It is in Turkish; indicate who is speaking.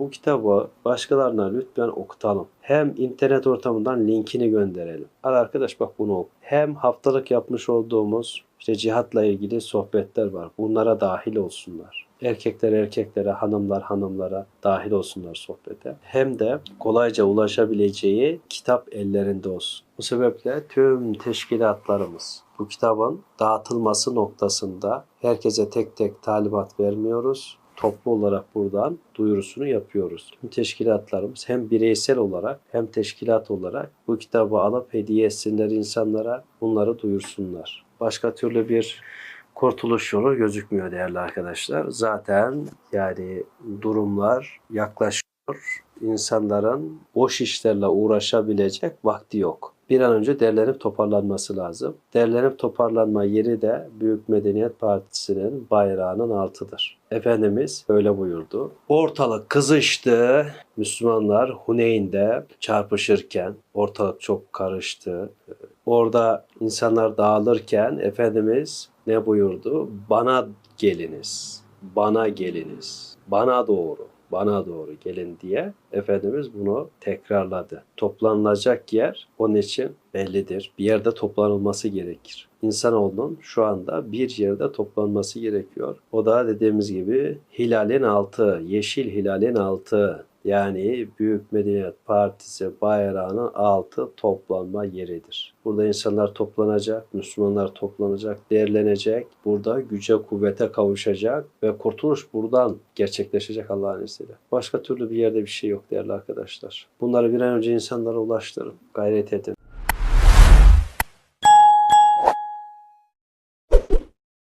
Speaker 1: bu kitabı başkalarına lütfen okutalım. Hem internet ortamından linkini gönderelim. Al arkadaş bak bunu oku. Hem haftalık yapmış olduğumuz işte cihatla ilgili sohbetler var. Bunlara dahil olsunlar. Erkekler erkeklere, hanımlar hanımlara dahil olsunlar sohbete. Hem de kolayca ulaşabileceği kitap ellerinde olsun. Bu sebeple tüm teşkilatlarımız bu kitabın dağıtılması noktasında herkese tek tek talimat vermiyoruz. Toplu olarak buradan duyurusunu yapıyoruz. Tüm teşkilatlarımız hem bireysel olarak hem teşkilat olarak bu kitabı alıp hediye etsinler insanlara, bunları duyursunlar. Başka türlü bir kurtuluş yolu gözükmüyor değerli arkadaşlar. Zaten yani durumlar yaklaşıyor. İnsanların boş işlerle uğraşabilecek vakti yok. Bir an önce derlenip toparlanması lazım. Derlenip toparlanma yeri de Büyük Medeniyet Partisi'nin bayrağının altıdır. Efendimiz öyle buyurdu. Ortalık kızıştı. Müslümanlar Huneyn'de çarpışırken ortalık çok karıştı. Orada insanlar dağılırken Efendimiz ne buyurdu? Bana geliniz. Bana geliniz. Bana doğru. Bana doğru gelin diye Efendimiz bunu tekrarladı. Toplanılacak yer onun için bellidir. Bir yerde toplanılması gerekir. İnsanoğlunun şu anda bir yerde toplanması gerekiyor. O da dediğimiz gibi hilalin altı, yeşil hilalin altı yani Büyük Medeniyet Partisi bayrağının altı toplanma yeridir. Burada insanlar toplanacak, Müslümanlar toplanacak, değerlenecek. Burada güce kuvvete kavuşacak ve kurtuluş buradan gerçekleşecek Allah'ın izniyle. Başka türlü bir yerde bir şey yok değerli arkadaşlar. Bunları bir an önce insanlara ulaştırın, gayret edin.